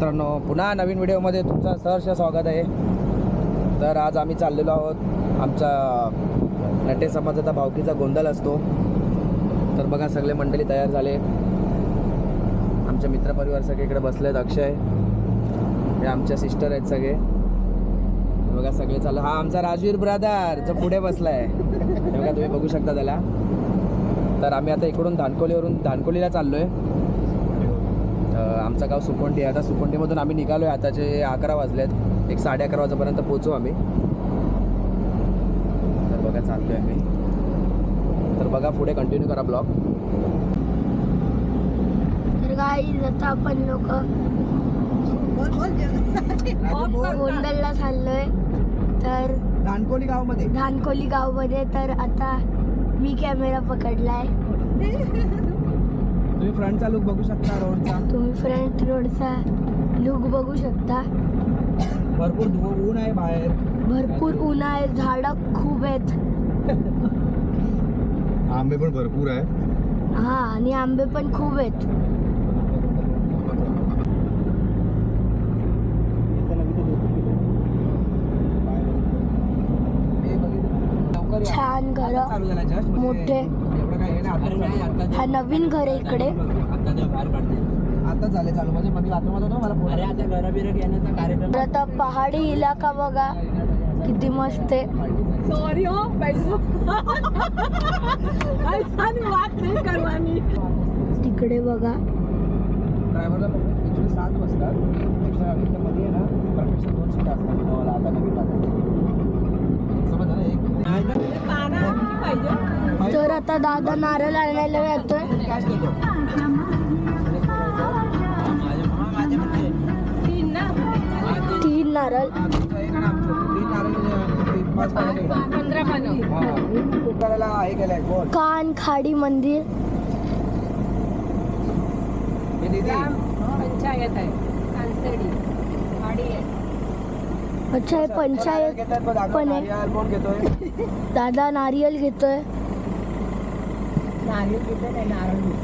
मित्रांनो पुन्हा नवीन व्हिडिओमध्ये तुमचं सहर्ष स्वागत आहे. तर आज आम्ही चाललेलो आहोत. आमचा नटे समाजाचा भावकीचा गोंधळ असतो. तर बघा सगळे मंडळी तयार झाले. आमचे मित्रपरिवार सगळे इकडे बसले आहेत अक्षय हे आमच्या सिस्टर आहेत सगळे. बघा सगळे चालू हा आमचा राजवीर ब्रदर जो पुढे बसला आहे बघा तुम्ही बघू शकता त्याला. तर आम्ही आता इकडून धानकोलीवरून धानकोलीला चाललो आहे आमचं गाव सुकोंडी आहे. आता सुकोंडीमधून आम्ही निघालो आहे आताचे अकरा वाजलेत एक साडे अकरा वाजेपर्यंत पोहोचू आम्ही. तर बघा चाललो आहे आम्ही. तर बघा पुढे कंटिन्यू करा ब्लॉग. आता आपण लोक चाललोय. तर धानकोली गावमध्ये. धानकोली गावमध्ये. तर आता मी कॅमेरा पकडलाय. तुम्ही फ्रंटचा लुक बघू शकता रोडचा तुम्ही फ्रंट रोडचा लुक बघू शकता. भरपूर ऊन आहे बाहेर. भरपूर ऊन आहे झाडं खूप आहेत. आंबे पण भरपूर आहे हा आणि आंबे पण खूप आहेत. छान घर मोठे. हा नवीन घर आहे इकडे. आता झाले चालू. म्हणजे मध्ये आतमध्ये होतो मला फोन आता घर बिर घेण्याचा कार्यक्रम. तर आता पहाडी इलाका बघा. किती मस्त आहे. सॉरी हो तिकडे बघा. ड्रायव्हरला सात वाजतात त्याच्या मध्ये आहे ना. परफेक्शन दोन सीट असतात. मला आता नवीन लागतात समजलं ना एक तर आता दादा नारळ आणायला येतोय तीन नारळ. कान खाडी मंदिर. पंचायत आहे. आहे. अच्छा हे पंचायत पण आहे. दादा नारियल घेतोय.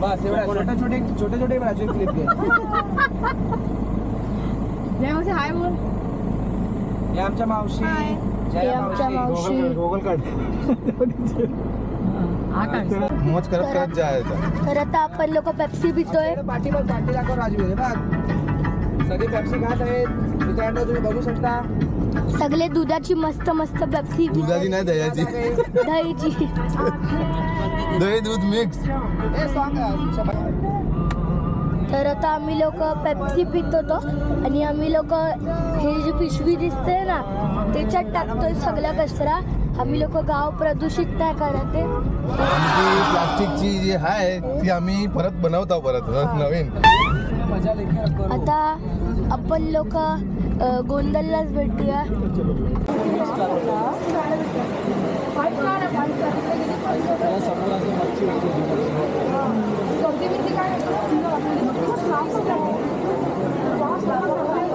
बस एवढा छोटे छोटे छोटे छोटे राजू क्लिप घे जय मावशी हाय बोल. हे आमच्या मावशी हाय. जया आमच्या मावशी. हा मौज करत करत जायचं तर आता आपण लोक पेप्सी पितोय. पाठी बघ पाठी दाखव राजवीर हे बघ. सगळे पेप्सी खात आहेत. मित्रांनो तुम्ही बघू शकता. सगळे दुधाची मस्त मस्त पेप्सी दुधाची नाही दह्याची. दहीची दही दूध मिक्स हे तर आता आम्ही लोक पेप्सी पित होतो आणि आम्ही लोक हे जी पिशवी दिसते ना त्याच्यात टाकतोय सगळा कचरा. आम्ही लोक गाव प्रदूषित नाही करत आहे. प्लास्टिकची जी आहे ती आम्ही परत बनवतो परत हं, नवीन. आता आपण लोक गोंदललाच भेटूया. काय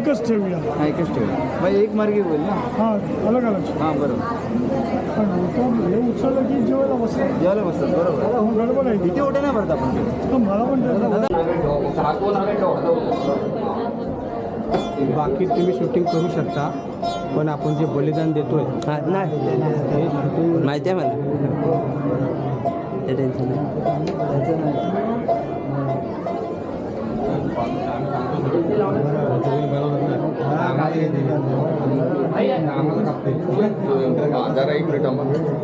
एकच ठेवूया. एकच ठेव मग एक मार्गी होईल ना? हा अलग अलग. हां बरोबर. पण होतं हे उचललं की जेवायला बसतं? जेवायला बसतात बरोबर. गडबड आहे. किती ओटे नाही भरत आपण? तर मला पण त्याचं- बाकी तुम्ही शूटिंग करू शकता पण आपण जे बलिदान देतोय नाही हे माहिती आहे मला. ते टेन्शन नाही.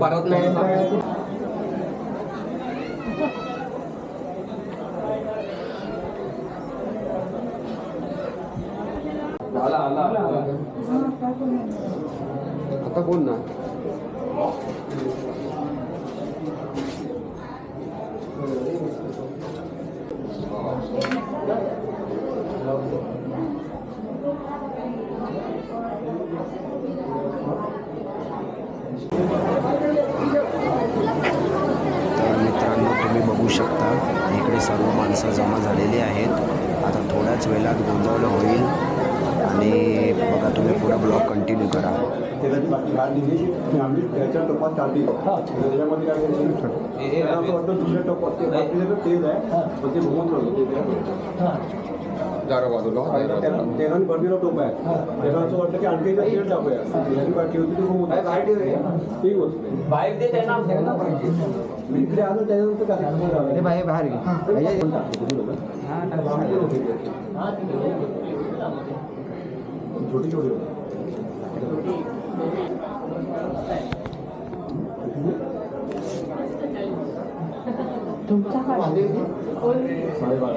परत नाही आता बोल ना तर मित्रांनो तुम्ही बघू शकता इकडे सर्व माणसं जमा झालेली आहेत. आता थोड्याच वेळात गोंधळ होईल. आणि बघा तुम्ही पुढं ब्लॉग कंटिन्यू करा. दुसऱ्या टोपात ते बाकीचं तेल आहे पण ते भुवून ठेवलं तेलाने भरलेला टोप आहे त्याला असं वाटतं की आणखी एकदा तेल टाकूया याची बाकी होती ती भुवून ती गोष्ट मी इकडे आलो त्याच्यानंतर काय? बाहेर बाहेर छोटी छोटी साडेबारा.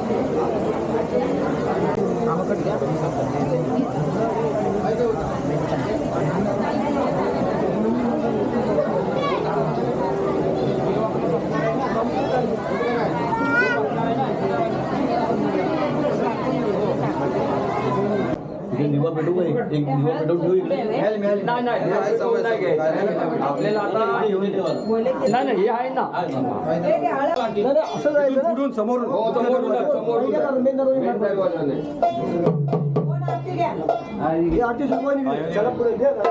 ఒకటి पेटू का एक एक निवा पेटवून ठेवू इकडे. आपल्याला आता नाही नाही हे आहे ना. असं जायचं पुढून समोरून. हे आरती सुरुवात आहे. चला पुढे ना.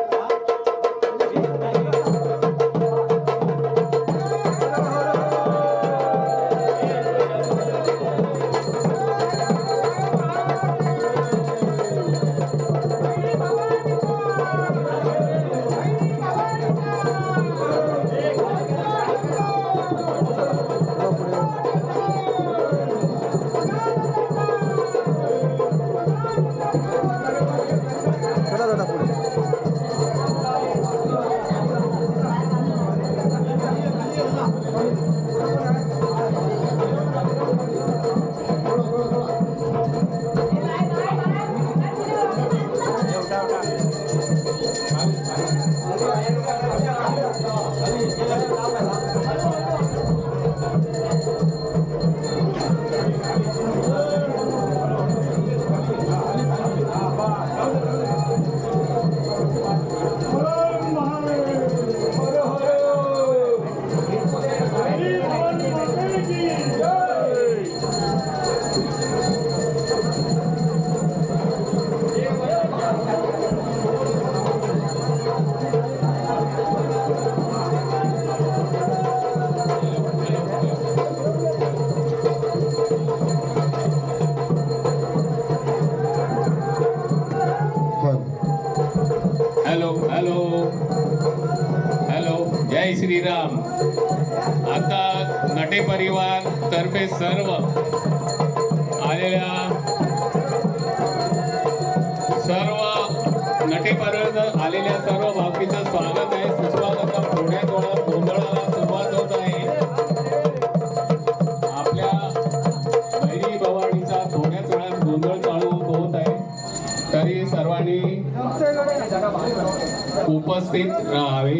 उपस्थित राहावे.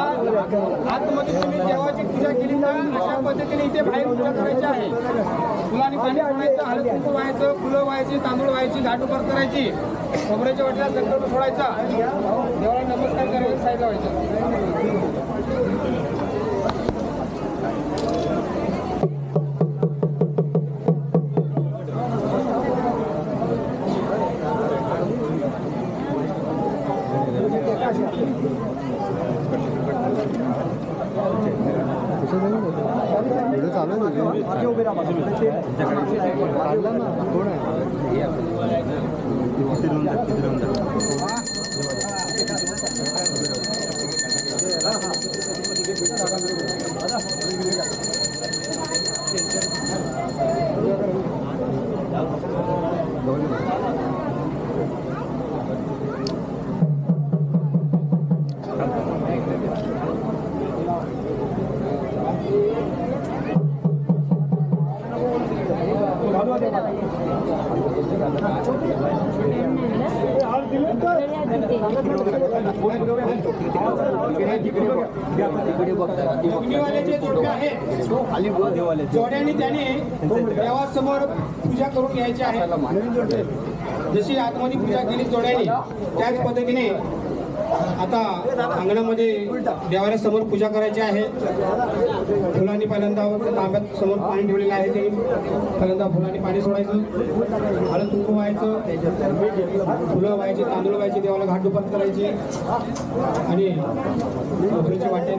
आतमध्ये तुम्ही देवाची पूजा केली तर अशा पद्धतीने इथे बाहेर पूजा करायची आहे. फुलांनी पाणी व्हायचं हळद कुंकू व्हायचं फुलं व्हायची तांदूळ व्हायची घाटुपर करायची. खोबऱ्याच्या वाटल्या संकल्प सोडायचा. देवाला नमस्कार करायचा व्हायचं. व्हिडिओ चालू आहे काढला ना कोण आहे जोड्याने त्याने देवासमोर पूजा करून घ्यायची आहे. जशी आतमध्ये पूजा केली जोड्याने त्याच पद्धतीने आता अंगणामध्ये देवाऱ्या समोर पूजा करायची आहे. फुलांनी पहिल्यांदा तांब्यात समोर पाणी ठेवलेलं आहे ते. पहिल्यांदा फुलांनी पाणी सोडायचं. हळद कुंकू व्हायचं. फुलं व्हायची तांदूळ व्हायचे देवाला घाट दुपात करायची. आणि खोबऱ्याची वाट्या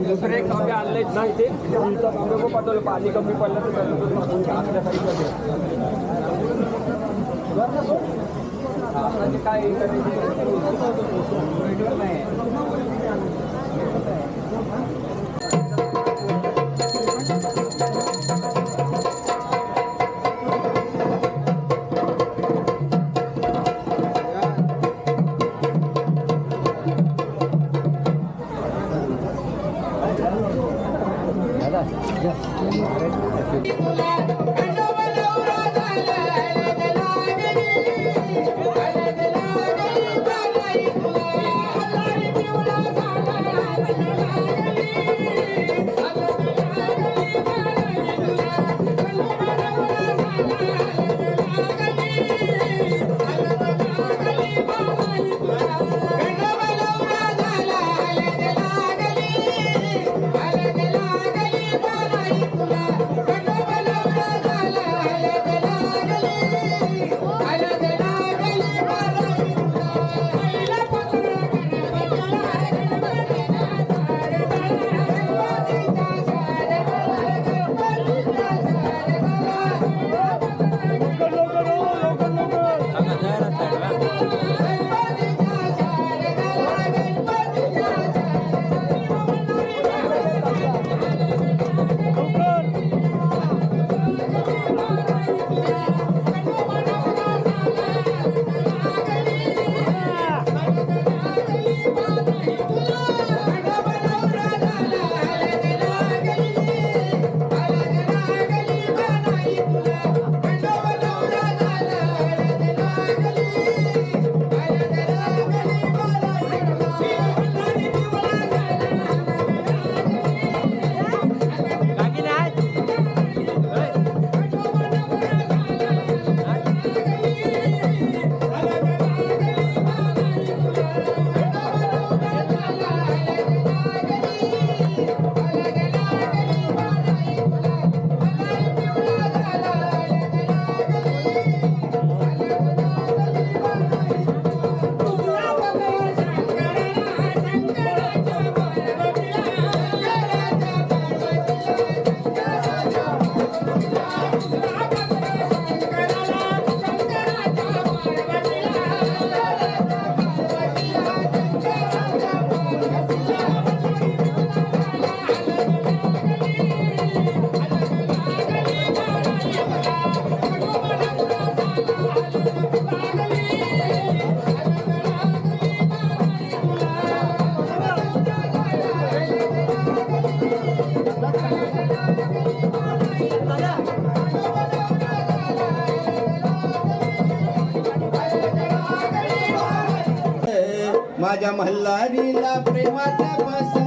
माझ्या मल्हारीला प्रेमाच्या बस.